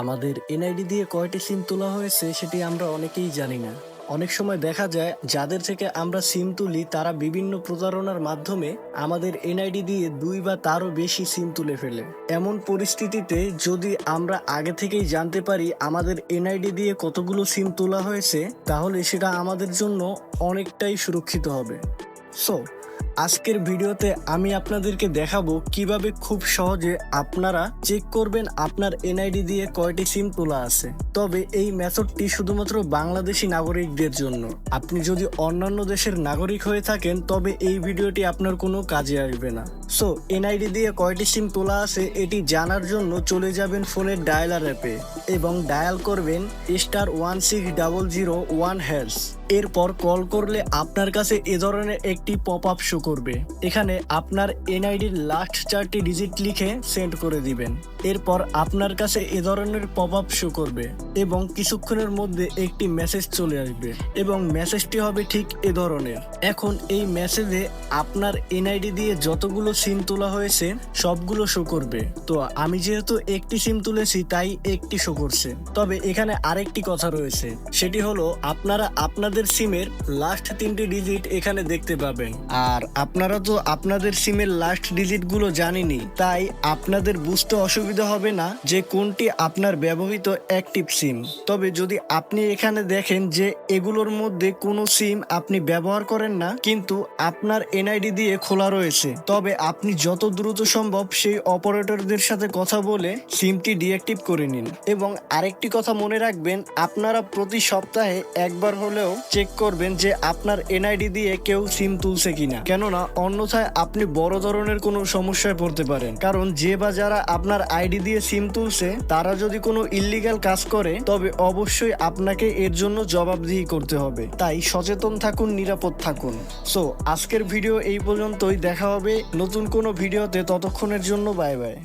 আমাদের এনআইডি দিয়ে কয়টি সিম তোলা হয়েছে সেটি আমরা অনেকেই জানি না। অনেক সময় দেখা যায়, যাদের থেকে আমরা সিম তুলি, তারা বিভিন্ন প্রতারণার মাধ্যমে আমাদের এনআইডি দিয়ে দুই বা তারও বেশি সিম তুলে ফেলে। এমন পরিস্থিতিতে যদি আমরা আগে থেকেই জানতে পারি আমাদের এনআইডি দিয়ে কতগুলো সিম তোলা হয়েছে, তাহলে সেটা আমাদের জন্য অনেকটাই সুরক্ষিত হবে। সো আজকের ভিডিওতে আমি আপনাদেরকে দেখাবো কীভাবে খুব সহজে আপনারা চেক করবেন আপনার এনআইডি দিয়ে কয়টি সিম তোলা আছে। তবে এই মেথডটি শুধুমাত্র বাংলাদেশি নাগরিকদের জন্য। আপনি যদি অন্যান্য দেশের নাগরিক হয়ে থাকেন, তবে এই ভিডিওটি আপনার কোনো কাজে আসবে না। সো এনআইডি দিয়ে কয়টি সিম তোলা আছে, এটি জানার জন্য চলে যাবেন ফোনের ডায়ালার অ্যাপে এবং ডায়াল করবেন star one six double zero one hash এরপর কল করলে আপনার কাছে এ ধরনের একটি পপ আপ শো করবে। এখানে আপনার এনআইডির লাস্ট চারটি ডিজিট লিখে সেন্ড করে দিবেন। এরপর আপনার কাছে এ ধরনের পপ আপ শো করবে এবং কিছুক্ষণের মধ্যে একটি মেসেজ চলে আসবে এবং মেসেজটি হবে ঠিক এ ধরনের। এখন এই মেসেজে আপনার এনআইডি দিয়ে যতগুলো সিম তোলা হয়েছে, সবগুলো শো করবে। তো আমি যেহেতু একটি সিম তুলেছি, তাই একটি শো করছে। তবে এখানে আরেকটি কথা রয়েছে, সেটি হলো আপনারা আপনাদের সিমের লাস্ট তিনটি ডিজিট এখানে দেখতে পাবেন। আর আপনারা তো আপনাদের সিমের লাস্ট ডিজিটগুলো জানেনই, তাই আপনাদের বুঝতে অসুবিধা হবে না যে কোনটি আপনার ব্যবহৃত অ্যাক্টিভ সিম তবে যদি আপনি এখানে দেখেন যে এগুলোর মধ্যে কোনো সিম আপনি ব্যবহার করেন না, কিন্তু আপনার এনআইডি দিয়ে খোলা রয়েছে, তবে আপনি যত দ্রুত সম্ভব সেই অপারেটরদের সাথে কথা বলে সিমটি ডিঅ্যাক্টিভ করে নিন। এবং আরেকটি কথা মনে রাখবেন, আপনারা প্রতি সপ্তাহে একবার হলেও চেক করবেন যে আপনার এনআইডি দিয়ে কেউ সিম তুলছে কিনা। কেননা, অন্যথায় আপনি বড় ধরনের কোনো সমস্যায় পড়তে পারেন। কারণ যে বা যারা আপনার আইডি দিয়ে সিম তুলছে, তারা যদি কোনো ইল্লিগাল কাজ করে, তবে অবশ্যই আপনাকে এর জন্য জবাবদিহি করতে হবে। তাই সচেতন থাকুন, নিরাপদ থাকুন। সো, আজকের ভিডিও এই পর্যন্তই। দেখা হবে নতুন কোনো ভিডিওতে ততক্ষণের জন্য বাই বাই।